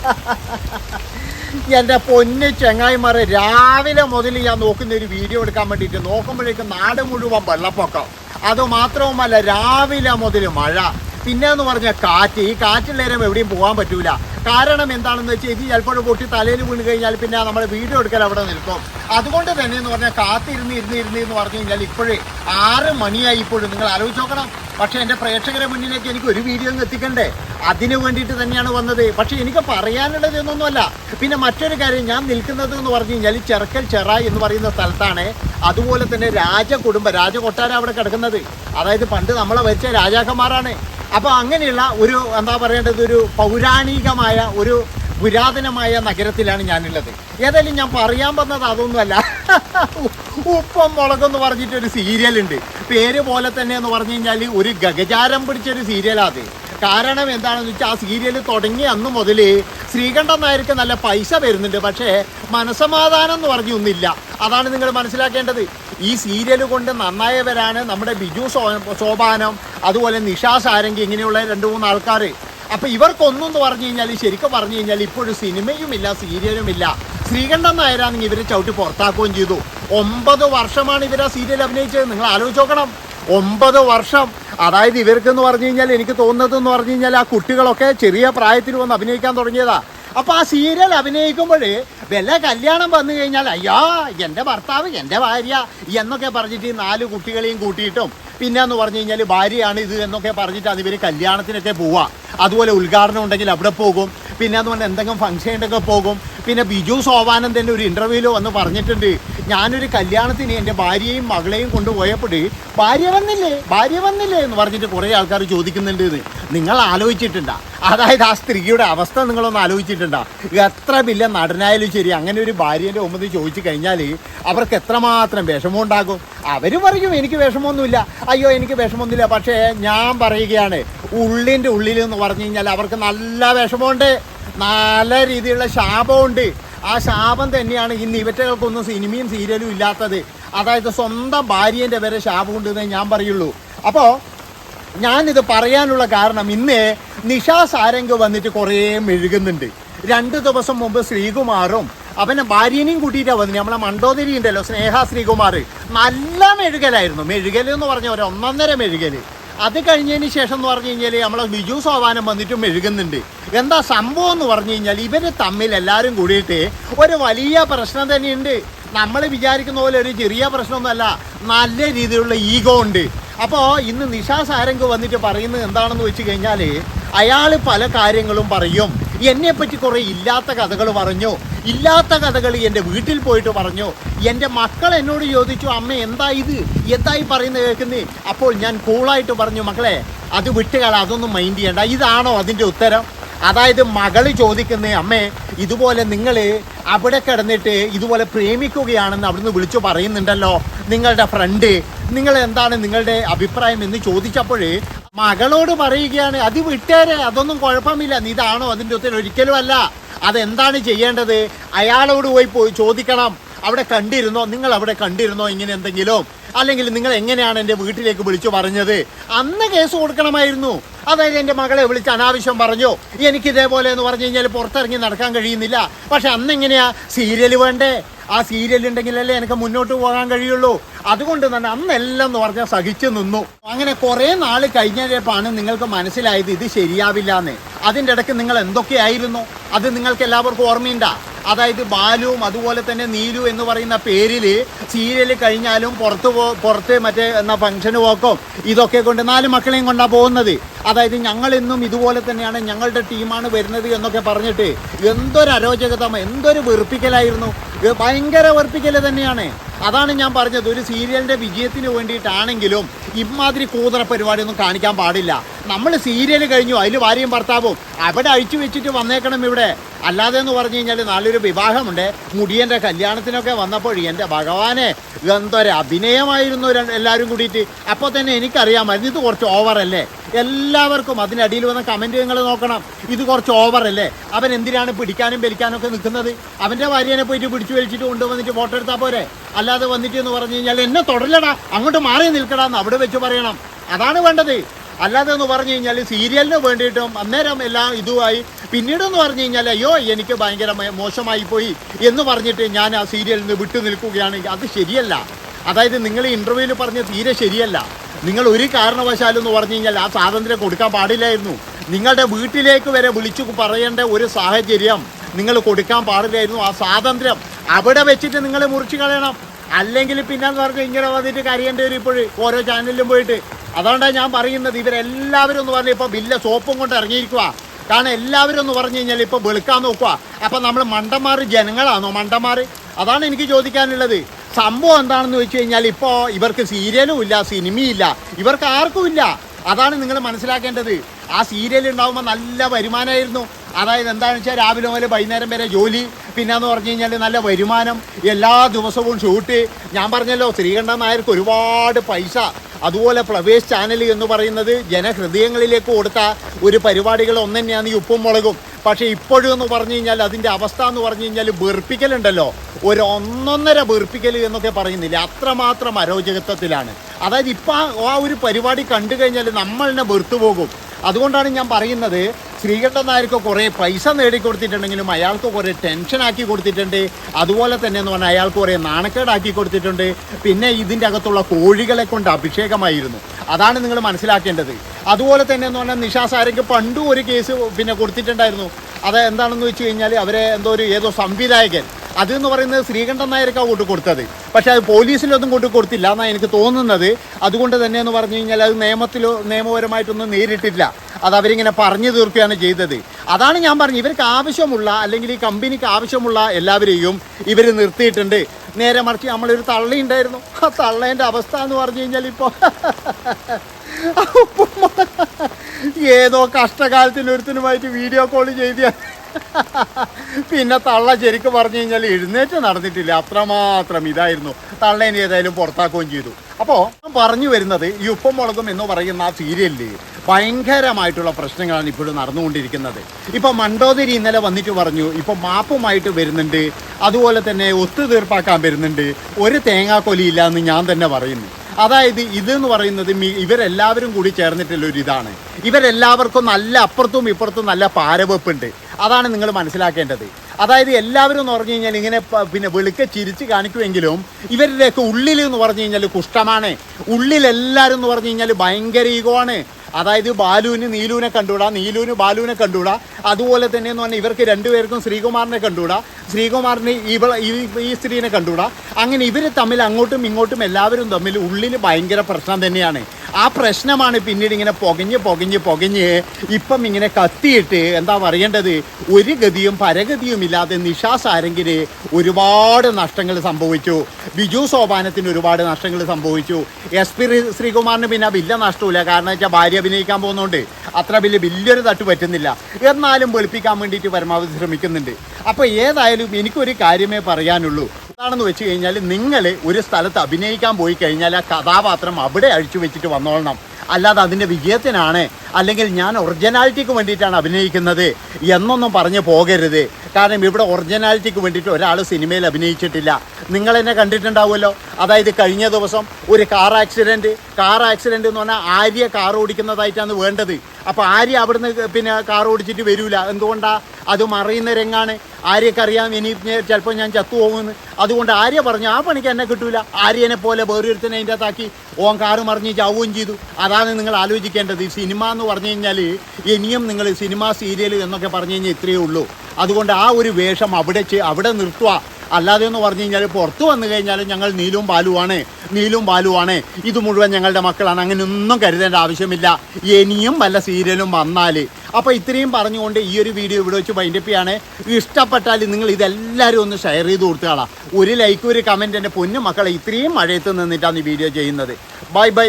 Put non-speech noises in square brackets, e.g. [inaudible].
[laughs] എന്റെ പൊന്ന് ചെങ്ങായിമാരെ രാവിലെ മുതൽ ഞാൻ നോക്കുന്ന ഒരു വീഡിയോ എടുക്കാൻ വേണ്ടിയിട്ട് നോക്കുമ്പോഴേക്കും നാട് മുഴുവൻ വെള്ളപ്പൊക്കം. അത് മാത്രവുമല്ല രാവിലെ മുതൽ മഴ. പിന്നെ എന്ന് പറഞ്ഞാൽ കാറ്റ്. ഈ കാറ്റിൽ നേരം എവിടെയും പോകാൻ പറ്റൂല. കാരണം എന്താണെന്ന് വെച്ചാൽ ഇത് ചിലപ്പോൾ പൊട്ടി തലയിൽ വീണ് കഴിഞ്ഞാൽ പിന്നെ നമ്മുടെ വീഡിയോ എടുക്കൽ അവിടെ നിൽക്കും. അതുകൊണ്ട് തന്നെ എന്ന് പറഞ്ഞാൽ കാത്തിരുന്ന് ഇരുന്ന് ഇരുന്ന് എന്ന് പറഞ്ഞു കഴിഞ്ഞാൽ ഇപ്പോഴേ ആറ് മണിയായി ഇപ്പോഴും. നിങ്ങൾ ആലോചിച്ച് നോക്കണം. പക്ഷേ എന്റെ പ്രേക്ഷകരെ മുന്നിലേക്ക് എനിക്ക് ഒരു വീഡിയോ എത്തിക്കണ്ടേ? അതിനു വേണ്ടിയിട്ട് തന്നെയാണ് വന്നത്. പക്ഷേ എനിക്ക് പറയാനുള്ളത് എന്നൊന്നുമല്ല. പിന്നെ മറ്റൊരു കാര്യം ഞാൻ നിൽക്കുന്നത് എന്ന് പറഞ്ഞു കഴിഞ്ഞാൽ ചെറുക്കൽ ചെറ എന്ന് പറയുന്ന സ്ഥലത്താണ് അതുപോലെ തന്നെ രാജകുടുംബം രാജകൊട്ടാരം അവിടെ കിടക്കുന്നത്. അതായത് പണ്ട് നമ്മളെ വെച്ച രാജാക്കന്മാരാണ്. അപ്പോൾ അങ്ങനെയുള്ള ഒരു എന്താ പറയേണ്ടത് ഒരു പൗരാണികമായ ഒരു പുരാതനമായ നഗരത്തിലാണ് ഞാനുള്ളത്. ഏതായാലും ഞാൻ പറയാൻ വന്നത് അതൊന്നുമല്ല. ഉപ്പം മുളകെന്ന് പറഞ്ഞിട്ട് ഒരു സീരിയൽ ഉണ്ട്. പേര് പോലെ തന്നെ എന്ന് പറഞ്ഞു കഴിഞ്ഞാൽ ഒരു ഗഗചാരം പിടിച്ചൊരു സീരിയലാണ് അത് കാരണം എന്താണെന്ന് വെച്ചാൽ ആ സീരിയൽ തുടങ്ങി അന്ന് മുതൽ ശ്രീകണ്ഠൻ നായർക്ക് നല്ല പൈസ വരുന്നുണ്ട് പക്ഷേ മനസമാധാനം എന്ന് പറഞ്ഞൊന്നില്ല അതാണ് നിങ്ങൾ മനസ്സിലാക്കേണ്ടത്. ഈ സീരിയൽ കൊണ്ട് നന്നായവരാണ് നമ്മുടെ ബിജു ശോഭാനം അതുപോലെ നിഷാ സാരംഗി ഇങ്ങനെയുള്ള രണ്ട് മൂന്ന് ആൾക്കാർ അപ്പൊ ഇവർക്കൊന്നും എന്ന് പറഞ്ഞു കഴിഞ്ഞാൽ ശരിക്കും പറഞ്ഞു കഴിഞ്ഞാൽ ഇപ്പോഴും സിനിമയുമില്ല സീരിയലുമില്ല. ശ്രീകണ്ഠൻ നായരാണെങ്കിൽ ഇവരെ ചവിട്ടി പുറത്താക്കുകയും ചെയ്തു. ഒമ്പത് വർഷമാണ് ഇവർ ആ സീരിയൽ അഭിനയിച്ചത്. നിങ്ങൾ ആലോചിച്ച് നോക്കണം. ഒമ്പത് വർഷം. അതായത് ഇവർക്ക് എന്ന് പറഞ്ഞു കഴിഞ്ഞാൽ എനിക്ക് തോന്നുന്നത് എന്ന് പറഞ്ഞു കഴിഞ്ഞാൽ ആ കുട്ടികളൊക്കെ ചെറിയ പ്രായത്തിൽ വന്ന് അഭിനയിക്കാൻ തുടങ്ങിയതാ. അപ്പൊ ആ സീരിയൽ അഭിനയിക്കുമ്പോൾ വല്ല കല്യാണം വന്നു കഴിഞ്ഞാൽ അയ്യാ എന്റെ ഭർത്താവ് എന്റെ ഭാര്യ എന്നൊക്കെ പറഞ്ഞിട്ട് ഈ നാല് കുട്ടികളെയും കൂട്ടിയിട്ടും പിന്നെ എന്ന് പറഞ്ഞു കഴിഞ്ഞാൽ ഭാര്യയാണ് ഇത് എന്നൊക്കെ പറഞ്ഞിട്ട് പറഞ്ഞിട്ടാണ് ഇവർ കല്യാണത്തിനൊക്കെ പോവാ. അതുപോലെ ഉദ്ഘാടനം ഉണ്ടെങ്കിൽ അവിടെ പോകും. പിന്നെ പറഞ്ഞാൽ എന്തെങ്കിലും ഉണ്ടെങ്കിൽ പോകും. പിന്നെ ബിജു സോവാനന്ദന്റെ ഒരു ഇന്റർവ്യൂവിൽ വന്ന് പറഞ്ഞിട്ടുണ്ട്. ഞാനൊരു കല്യാണത്തിന് എന്റെ ഭാര്യയും മകളെയും കൊണ്ടുപോയപ്പോൾ ഭാര്യ വന്നില്ലേ? ഭാര്യ വന്നില്ലേ എന്ന് പറഞ്ഞിട്ട് കുറേ ആൾക്കാർ ചോദിക്കുന്നുണ്ട് ഇത് നിങ്ങൾ ആലോചിച്ചിട്ടുണ്ടാ. അതായത് ആ സ്ത്രീയുടെ അവസ്ഥ നിങ്ങളൊന്ന് ആലോചിച്ചിട്ടുണ്ടോ? എത്ര വലിയ നടനായാലും ശരി അങ്ങനെ ഒരു ഭാര്യേന്റെ ഒമ്പത് ചോദിച്ചു കഴിഞ്ഞാൽ അവർക്ക് എത്രമാത്രം വിഷമം ഉണ്ടാകും അവർ പറയും എനിക്ക് വിഷമമൊന്നുമില്ല. അയ്യോ എനിക്ക് വിഷമമൊന്നുമില്ല. പക്ഷേ ഞാൻ പറയുകയാണ് ഉള്ളിന്റെ ഉള്ളിൽ എന്ന് പറഞ്ഞു കഴിഞ്ഞാൽ അവർക്ക് നല്ല വിഷമമുണ്ട്. നല്ല രീതിയിലുള്ള ശാപമുണ്ട്. ആ ശാപം തന്നെയാണ് ഇന്ന് ഇവറ്റകൾക്കൊന്നും സിനിമയും സീരിയലും ഇല്ലാത്തത്. അതായത് സ്വന്തം ഭാര്യേന്റെ വരെ ശാപം ശാപമുണ്ടെന്നേ ഞാൻ പറയുള്ളൂ. അപ്പോൾ ഞാനിത് പറയാനുള്ള കാരണം ഇന്ന് നിഷാ സാരംഗ് വന്നിട്ട് കുറേ മെഴുകുന്നുണ്ട്. രണ്ട് ദിവസം മുമ്പ് ശ്രീകുമാറും അവനെ ഭാര്യനെയും കൂട്ടിയിട്ടാണ് വന്നത് നമ്മളെ മണ്ടോദരി ഉണ്ടല്ലോ സ്നേഹ ശ്രീകുമാർ. നല്ല മെഴുകലായിരുന്നു. മെഴുകൽ എന്ന് പറഞ്ഞ ഒരു ഒന്നൊന്നര മെഴുകൽ അത് കഴിഞ്ഞതിന് ശേഷം എന്ന് പറഞ്ഞു കഴിഞ്ഞാൽ നമ്മളെ ബിജു സോവാനം വന്നിട്ട് മെഴുകുന്നുണ്ട്. എന്താ സംഭവം എന്ന് പറഞ്ഞു കഴിഞ്ഞാൽ ഇവർ തമ്മിൽ എല്ലാവരും കൂടിയിട്ട് ഒരു വലിയ പ്രശ്നം തന്നെയുണ്ട്. നമ്മൾ വിചാരിക്കുന്ന പോലെ ഒരു ചെറിയ പ്രശ്നമൊന്നുമല്ല. നല്ല രീതിയിലുള്ള ഈഗോ ഉണ്ട്. അപ്പോൾ ഇന്ന് നിഷാ സാരംഗ് വന്നിട്ട് പറയുന്നത് എന്താണെന്ന് വെച്ച് കഴിഞ്ഞാൽ അയാൾ പല കാര്യങ്ങളും പറയും. എന്നെപ്പറ്റി കുറേ ഇല്ലാത്ത കഥകൾ പറഞ്ഞു. ഇല്ലാത്ത കഥകൾ എന്റെ വീട്ടിൽ പോയിട്ട് പറഞ്ഞു. എന്റെ മക്കൾ എന്നോട് ചോദിച്ചു അമ്മ എന്താ ഇത്? എന്തായി പറയുന്നത് കേൾക്കുന്നേ? അപ്പോൾ ഞാൻ കൂളായിട്ട് പറഞ്ഞു മക്കളെ അത് വിട്ടുകള അതൊന്നും മൈൻഡ് ചെയ്യണ്ട. ഇതാണോ അതിന്റെ ഉത്തരം? അതായത് മകൾ ചോദിക്കുന്നേ അമ്മേ ഇതുപോലെ നിങ്ങൾ അവിടെ കിടന്നിട്ട് ഇതുപോലെ പ്രേമിക്കുകയാണെന്ന് അവിടുന്ന് വിളിച്ചു പറയുന്നുണ്ടല്ലോ. നിങ്ങളുടെ ഫ്രണ്ട് നിങ്ങൾ എന്താണ് നിങ്ങളുടെ അഭിപ്രായം എന്ന് ചോദിച്ചപ്പോഴേ മകളോട് പറയുകയാണ് അത് വിട്ടേരെ അതൊന്നും കുഴപ്പമില്ല നീ ഇതാണോ അതിന്റെ ഒത്തിരി ഒരിക്കലും അല്ല അതെന്താണ് ചെയ്യേണ്ടത്? അയാളോട് പോയി പോയി ചോദിക്കണം. അവിടെ കണ്ടിരുന്നോ? നിങ്ങൾ അവിടെ കണ്ടിരുന്നോ ഇങ്ങനെ എന്തെങ്കിലും? അല്ലെങ്കിൽ നിങ്ങൾ എങ്ങനെയാണ് എന്റെ വീട്ടിലേക്ക് വിളിച്ചു പറഞ്ഞത്? അന്ന് കേസ് കൊടുക്കണമായിരുന്നു. അതായത് എന്റെ മകളെ വിളിച്ച് അനാവശ്യം പറഞ്ഞു. എനിക്ക് ഇതേപോലെ എന്ന് പറഞ്ഞു കഴിഞ്ഞാൽ പുറത്തിറങ്ങി നടക്കാൻ കഴിയുന്നില്ല. പക്ഷെ അന്ന് എങ്ങനെയാ സീരിയൽ വേണ്ടേ? ആ സീരിയൽ ഉണ്ടെങ്കിലല്ലേ എനിക്ക് മുന്നോട്ട് പോകാൻ കഴിയുള്ളൂ. അതുകൊണ്ട് തന്നെ അന്നെല്ലാം എന്ന് പറഞ്ഞാൽ സഹിച്ചു നിന്നു. അങ്ങനെ കുറേ നാൾ കഴിഞ്ഞപ്പോഴാണ് നിങ്ങൾക്ക് മനസ്സിലായത് ഇത് ശരിയാവില്ല എന്ന് അതിന്റെ ഇടയ്ക്ക് നിങ്ങൾ എന്തൊക്കെയായിരുന്നു അത് നിങ്ങൾക്ക് എല്ലാവർക്കും ഓർമ്മയുണ്ട? അതായത് ബാലുവും അതുപോലെ തന്നെ നീലു എന്ന് പറയുന്ന പേരിൽ സീരിയൽ കഴിഞ്ഞാലും പുറത്ത് പോ പുറത്ത് മറ്റേ എന്നാ ഫംഗ്ഷന് പോക്കോ. ഇതൊക്കെ കൊണ്ട് നാല് മക്കളെയും കൊണ്ടാണ് പോകുന്നത്. അതായത് ഞങ്ങൾ ഇന്നും ഇതുപോലെ തന്നെയാണ് ഞങ്ങളുടെ ടീമാണ് വരുന്നത് എന്നൊക്കെ പറഞ്ഞിട്ട് എന്തൊരു അരോചകത എന്തൊരു വെറുപ്പിക്കലായിരുന്നു. ഇത് ഭയങ്കര വെറുപ്പിക്കൽ തന്നെയാണ്. അതാണ് ഞാൻ പറഞ്ഞത്. ഒരു സീരിയലിന്റെ വിജയത്തിന് വേണ്ടിയിട്ടാണെങ്കിലും ഇമാതിരി കൂതറ പരിപാടിയൊന്നും കാണിക്കാൻ പാടില്ല. നമ്മൾ സീരിയൽ കഴിഞ്ഞു അതിൽ ഭാര്യയും ഭർത്താവും. അവിടെ അഴിച്ചു വെച്ചിട്ട് വന്നേക്കണം ഇവിടെ. അല്ലാതെ എന്ന് പറഞ്ഞു കഴിഞ്ഞാൽ നല്ലൊരു വിവാഹമുണ്ട്. മുടിയന്റെ കല്യാണത്തിനൊക്കെ വന്നപ്പോൾ എന്റെ ഭഗവാനെ എന്തൊരു അഭിനയമായിരുന്നു എല്ലാവരും കൂടിയിട്ട്. അപ്പോൾ തന്നെ എനിക്കറിയാമായിരുന്നു ഇത് കുറച്ച് ഓവറല്ലേ എല്ലാവർക്കും അതിനടിയിൽ വന്ന കമന്റ് നിങ്ങൾ നോക്കണം. ഇത് കുറച്ച് ഓവറല്ലേ അവൻ എന്തിനാണ് പിടിക്കാനും വലിക്കാനും ഒക്കെ നിൽക്കുന്നത്? അവന്റെ ഭാര്യനെ പോയിട്ട് പിടിച്ചു വലിച്ചിട്ട് കൊണ്ടുവന്നിട്ട് ഫോട്ടോ എടുത്താൽ പോരെ? അല്ലാതെ വന്നിട്ട് എന്ന് പറഞ്ഞു കഴിഞ്ഞാൽ എന്നെ തുടരലടാ അങ്ങോട്ട് മാറി നിൽക്കടാ എന്ന് അവിടെ വെച്ച് പറയണം. അതാണ് വേണ്ടത്. അല്ലാതെ എന്ന് പറഞ്ഞു കഴിഞ്ഞാൽ സീരിയലിന് വേണ്ടിയിട്ടും അന്നേരം എല്ലാം ഇതുമായി പിന്നീട് എന്ന് പറഞ്ഞു കഴിഞ്ഞാൽ അയ്യോ എനിക്ക് ഭയങ്കര മോശമായി പോയി എന്ന് പറഞ്ഞിട്ട് ഞാൻ ആ സീരിയലിൽ നിന്ന് വിട്ടു നിൽക്കുകയാണെങ്കിൽ അത് ശരിയല്ല. അതായത് നിങ്ങൾ ഇന്റർവ്യൂവിൽ പറഞ്ഞ തീരെ ശരിയല്ല. നിങ്ങൾ ഒരു കാരണവശാലും എന്ന് പറഞ്ഞു കഴിഞ്ഞാൽ ആ സ്വാതന്ത്ര്യം കൊടുക്കാൻ പാടില്ലായിരുന്നു. നിങ്ങളുടെ വീട്ടിലേക്ക് വരെ വിളിച്ചു പറയേണ്ട ഒരു സാഹചര്യം നിങ്ങൾ കൊടുക്കാൻ പാടില്ലായിരുന്നു. ആ സ്വാതന്ത്ര്യം അവിടെ വെച്ചിട്ട് നിങ്ങൾ മുറിച്ച് കളയണം. അല്ലെങ്കിൽ പിന്നെ എന്ന് പറഞ്ഞാൽ ഇങ്ങനെ വന്നിട്ട് കരയേണ്ടി വരും ഇപ്പോഴും ഓരോ ചാനലിലും പോയിട്ട്. അതുകൊണ്ടാണ് ഞാൻ പറയുന്നത് ഇവരെല്ലാവരും എന്ന് പറഞ്ഞാൽ ഇപ്പോൾ ബില്ല സോപ്പും കൊണ്ട് ഇറങ്ങിയിരിക്കുക കാരണം എല്ലാവരും എന്ന് പറഞ്ഞു കഴിഞ്ഞാൽ ഇപ്പോൾ വെളുക്കാൻ നോക്കുക അപ്പം നമ്മൾ മണ്ടന്മാർ ജനങ്ങളാണോ മണ്ടന്മാർ അതാണ് എനിക്ക് ചോദിക്കാനുള്ളത്. സംഭവം എന്താണെന്ന് വെച്ച് കഴിഞ്ഞാൽ ഇപ്പോൾ ഇവർക്ക് സീരിയലും ഇല്ല സിനിമയില്ല ഇവർക്ക് ആർക്കും ഇല്ല. അതാണ് നിങ്ങൾ മനസ്സിലാക്കേണ്ടത്. ആ സീരിയൽ ഉണ്ടാകുമ്പോൾ നല്ല വരുമാനമായിരുന്നു അതായത് എന്താണെന്ന് വെച്ചാൽ രാവിലെ മുതൽ വൈകുന്നേരം വരെ ജോലി പിന്നെന്ന് പറഞ്ഞു കഴിഞ്ഞാൽ നല്ല വരുമാനം എല്ലാ ദിവസവും ഷൂട്ട്. ഞാൻ പറഞ്ഞല്ലോ ശ്രീകണ്ഠൻ നായർക്ക് ഒരുപാട് പൈസ. അതുപോലെ ഫ്ലവേഴ്സ് ചാനൽ എന്ന് പറയുന്നത് ജനഹൃദയങ്ങളിലേക്ക് കൊടുത്ത ഒരു പരിപാടികൾ ഒന്ന് തന്നെയാണ് ഈ ഉപ്പും മുളകും. പക്ഷേ ഇപ്പോഴും എന്ന് പറഞ്ഞു കഴിഞ്ഞാൽ അതിന്റെ അവസ്ഥ എന്ന് പറഞ്ഞു കഴിഞ്ഞാൽ വെറുപ്പിക്കലുണ്ടല്ലോ. ഒരു ഒന്നൊന്നര വെറുപ്പിക്കൽ എന്നൊക്കെ പറയുന്നില്ല? അത്രമാത്രം അരോചകത്വത്തിലാണ്. അതായത് ഇപ്പം ആ ഒരു പരിപാടി കണ്ടു കഴിഞ്ഞാൽ നമ്മളെ വെറുത്തു പോകും. അതുകൊണ്ടാണ് ഞാൻ പറയുന്നത് ശ്രീകണ്ഠൻ നായർക്ക് കുറേ പൈസ നേടിക്കൊടുത്തിട്ടുണ്ടെങ്കിലും അയാൾക്ക് കുറേ ടെൻഷനാക്കി കൊടുത്തിട്ടുണ്ട്. അതുപോലെ തന്നെ എന്ന് പറഞ്ഞാൽ അയാൾക്ക് കുറേ നാണക്കേടാക്കി കൊടുത്തിട്ടുണ്ട്. പിന്നെ ഇതിന്റെ അകത്തുള്ള കോഴികളെ കൊണ്ട് അഭിഷേകമായിരുന്നു. അതാണ് നിങ്ങൾ മനസ്സിലാക്കേണ്ടത്. അതുപോലെ തന്നെ എന്ന് പറഞ്ഞാൽ നിഷാസാരയ്ക്ക് പണ്ടും ഒരു കേസ് പിന്നെ കൊടുത്തിട്ടുണ്ടായിരുന്നു. അത് എന്താണെന്ന് വെച്ച് കഴിഞ്ഞാൽ അവരെ എന്തോ ഒരു ഏതോ സംവിധായകൻ അത് എന്ന് പറയുന്നത് ശ്രീകണ്ഠൻ നായർക്കാണ് കൊണ്ട് കൊടുത്തത്. പക്ഷേ അത് പോലീസിലൊന്നും കൂട്ടി കൊടുത്തില്ല എന്നാണ് എനിക്ക് തോന്നുന്നത്. അതുകൊണ്ട് തന്നെ എന്ന് പറഞ്ഞു കഴിഞ്ഞാൽ അത് നിയമത്തിലോ നിയമപരമായിട്ടൊന്നും നേരിട്ടില്ല. അത് അവരിങ്ങനെ പറഞ്ഞു തീർക്കുകയാണ് ചെയ്തത്. അതാണ് ഞാൻ പറഞ്ഞത്. ഇവർക്ക് ആവശ്യമുള്ള അല്ലെങ്കിൽ ഈ കമ്പനിക്ക് ആവശ്യമുള്ള എല്ലാവരെയും ഇവർ നിർത്തിയിട്ടുണ്ട്. നേരെ മറിച്ച് നമ്മളൊരു തള്ളി ഉണ്ടായിരുന്നു. ആ തള്ളേന്റെ അവസ്ഥ എന്ന് പറഞ്ഞു കഴിഞ്ഞാൽ ഇപ്പോൾ [laughs] ഏതോ കഷ്ടകാലത്തിൽ ഒരുത്തിനുമായിട്ട് വീഡിയോ കോൾ ചെയ്ത പിന്നെ തള്ള ശരിക്കും പറഞ്ഞു കഴിഞ്ഞാൽ എഴുന്നേറ്റ് നടന്നിട്ടില്ല. അത്രമാത്രം ഇതായിരുന്നു. തള്ളേനെ ഏതായാലും പുറത്താക്കുകയും ചെയ്തു. അപ്പോൾ പറഞ്ഞു വരുന്നത് ഈ ഉപ്പം മുളകും എന്ന് പറയുന്ന ആ സീരിയലിൽ ഭയങ്കരമായിട്ടുള്ള പ്രശ്നങ്ങളാണ് ഇപ്പോഴും നടന്നുകൊണ്ടിരിക്കുന്നത്. ഇപ്പം മണ്ടോദരി ഇന്നലെ വന്നിട്ട് പറഞ്ഞു ഇപ്പം മാപ്പുമായിട്ട് വരുന്നുണ്ട്. അതുപോലെ തന്നെ ഒത്തുതീർപ്പാക്കാൻ വരുന്നുണ്ട്. ഒരു തേങ്ങാക്കൊലി ഇല്ല എന്ന് ഞാൻ തന്നെ പറയുന്നു. അതായത് ഇതെന്ന് പറയുന്നത് മി- ഇവരെല്ലാവരും കൂടി ചേർന്നിട്ടുള്ള ഒരു ഇതാണ് ഇവരെല്ലാവർക്കും നല്ല അപ്പുറത്തും ഇപ്പുറത്തും നല്ല പാരവെപ്പുണ്ട്. അതാണ് നിങ്ങൾ മനസ്സിലാക്കേണ്ടത്. അതായത് എല്ലാവരും എന്ന് പറഞ്ഞു കഴിഞ്ഞാൽ ഇങ്ങനെ പിന്നെ വെളുക്കെ ചിരിച്ച് കാണിക്കുമെങ്കിലും ഇവരുടെയൊക്കെ ഉള്ളിൽ എന്ന് പറഞ്ഞു കഴിഞ്ഞാൽ കുഷ്ടമാണ് ഉള്ളിലെല്ലാവരും എന്ന് പറഞ്ഞു കഴിഞ്ഞാൽ ഭയങ്കര ഈഗോ ആണ്. അതായത് ബാലുവിന് നീലുവിനെ കണ്ടുകൂടാ നീലുവിന് ബാലുവിനെ കണ്ടുകൂടാ. അതുപോലെ തന്നെ എന്ന് പറഞ്ഞാൽ ഇവർക്ക് രണ്ടുപേർക്കും ശ്രീകുമാറിനെ കണ്ടുകൂടാ. ശ്രീകുമാറിന് ഇവ ഈ സ്ത്രീനെ കണ്ടുകൂടാ. അങ്ങനെ ഇവർ തമ്മിൽ അങ്ങോട്ടും ഇങ്ങോട്ടും എല്ലാവരും തമ്മിൽ ഉള്ളിൽ ഭയങ്കര പ്രശ്നം തന്നെയാണ്. ആ പ്രശ്നമാണ് പിന്നീട് ഇങ്ങനെ പുകഞ്ഞ് പുകഞ്ഞ് പുകഞ്ഞ് ഇപ്പം ഇങ്ങനെ കത്തിയിട്ട് എന്താ പറയേണ്ടത്? ഒരു ഗതിയും പരഗതിയും ഇല്ലാതെ നിഷാസ് ആരെങ്കിൽ ഒരുപാട് നഷ്ടങ്ങൾ സംഭവിച്ചു. ബിജു സോപാനത്തിന് ഒരുപാട് നഷ്ടങ്ങൾ സംഭവിച്ചു. എസ് പി ശ്രീകുമാറിന് പിന്നെ വലിയ നഷ്ടമില്ല കാരണം വെച്ചാൽ ഭാര്യ അഭിനയിക്കാൻ പോകുന്നതുകൊണ്ട് അത്ര വലിയ വലിയൊരു തട്ട് പറ്റുന്നില്ല. എന്നാലും വെളുപ്പിക്കാൻ വേണ്ടിയിട്ട് പരമാവധി ശ്രമിക്കുന്നുണ്ട്. അപ്പോൾ ഏതായാലും എനിക്കൊരു കാര്യമേ പറയാനുള്ളൂ. എന്താണെന്ന് വെച്ച് കഴിഞ്ഞാൽ നിങ്ങൾ ഒരു സ്ഥലത്ത് അഭിനയിക്കാൻ പോയി കഴിഞ്ഞാൽ ആ കഥാപാത്രം അവിടെ അഴിച്ചു വെച്ചിട്ട് വന്നോളണം. അല്ലാതെ അതിന്റെ വിജയത്തിനാണ് അല്ലെങ്കിൽ ഞാൻ ഒറിജിനാലിറ്റിക്ക് വേണ്ടിയിട്ടാണ് അഭിനയിക്കുന്നത് എന്നൊന്നും പറഞ്ഞു പോകരുത്. കാരണം ഇവിടെ ഒറിജിനാലിറ്റിക്ക് വേണ്ടിയിട്ട് ഒരാൾ സിനിമയിൽ അഭിനയിച്ചിട്ടില്ല. നിങ്ങൾ എന്നെ കണ്ടിട്ടുണ്ടാവുമല്ലോ. അതായത് കഴിഞ്ഞ ദിവസം ഒരു കാർ ആക്സിഡന്റ് കാർ ആക്സിഡന്റ് എന്ന് പറഞ്ഞാൽ ആര്യ കാർ ഓടിക്കുന്നതായിട്ടാണ് വേണ്ടത്. അപ്പോൾ ആര്യ അവിടുന്ന് പിന്നെ കാർ ഓടിച്ചിട്ട് വരില്ല എന്തുകൊണ്ടാ? അത് മറിയുന്ന രംഗാണ്. ആര്യക്കറിയാം ഇനി ചിലപ്പോൾ ഞാൻ ചത്തുപോകുമെന്ന് അതുകൊണ്ട് ആര്യ പറഞ്ഞു ആ പണിക്ക് എന്നെ കിട്ടൂല. ആര്യനെ പോലെ വേറൊരുത്തനെ അതിന്റെ അകത്താക്കി ഓൻ കാറ് മറിഞ്ഞ് ചാവുകയും ചെയ്തു. അതാണ് നിങ്ങൾ ആലോചിക്കേണ്ടത്. ഈ സിനിമ എന്ന് പറഞ്ഞു കഴിഞ്ഞാൽ ഇനിയും നിങ്ങൾ സിനിമ സീരിയൽ എന്നൊക്കെ പറഞ്ഞു കഴിഞ്ഞാൽ ഇത്രയേ ഉള്ളൂ. അതുകൊണ്ട് ആ ഒരു വേഷം അവിടെ അവിടെ നിർത്തുക. അല്ലാതെ എന്ന് പറഞ്ഞു കഴിഞ്ഞാൽ പുറത്ത് വന്നു കഴിഞ്ഞാൽ ഞങ്ങൾ നീലും ബാലുവാണ്. നീലും ബാലുവാണ്. ഇത് മുഴുവൻ ഞങ്ങളുടെ മക്കളാണ്. അങ്ങനെ ഒന്നും കരുതേണ്ട ആവശ്യമില്ല. ഇനിയും വല്ല സീരിയലും വന്നാൽ. അപ്പോൾ ഇത്രയും പറഞ്ഞുകൊണ്ട് ഈ ഒരു വീഡിയോ ഇവിടെ വെച്ച് വൈൻഡപ്പ് ചെയ്യാണ്. ഇഷ്ടപ്പെട്ടാൽ നിങ്ങൾ ഇതെല്ലാവരും ഒന്ന് ഷെയർ ചെയ്ത് കൊടുത്തുകളാം ഒരു ലൈക്ക് ഒരു കമന്റ് എന്റെ പൊന്നു മക്കളെ ഇത്രയും മഴയത്ത് നിന്നിട്ടാണ് ഈ വീഡിയോ ചെയ്യുന്നത്. Bye bye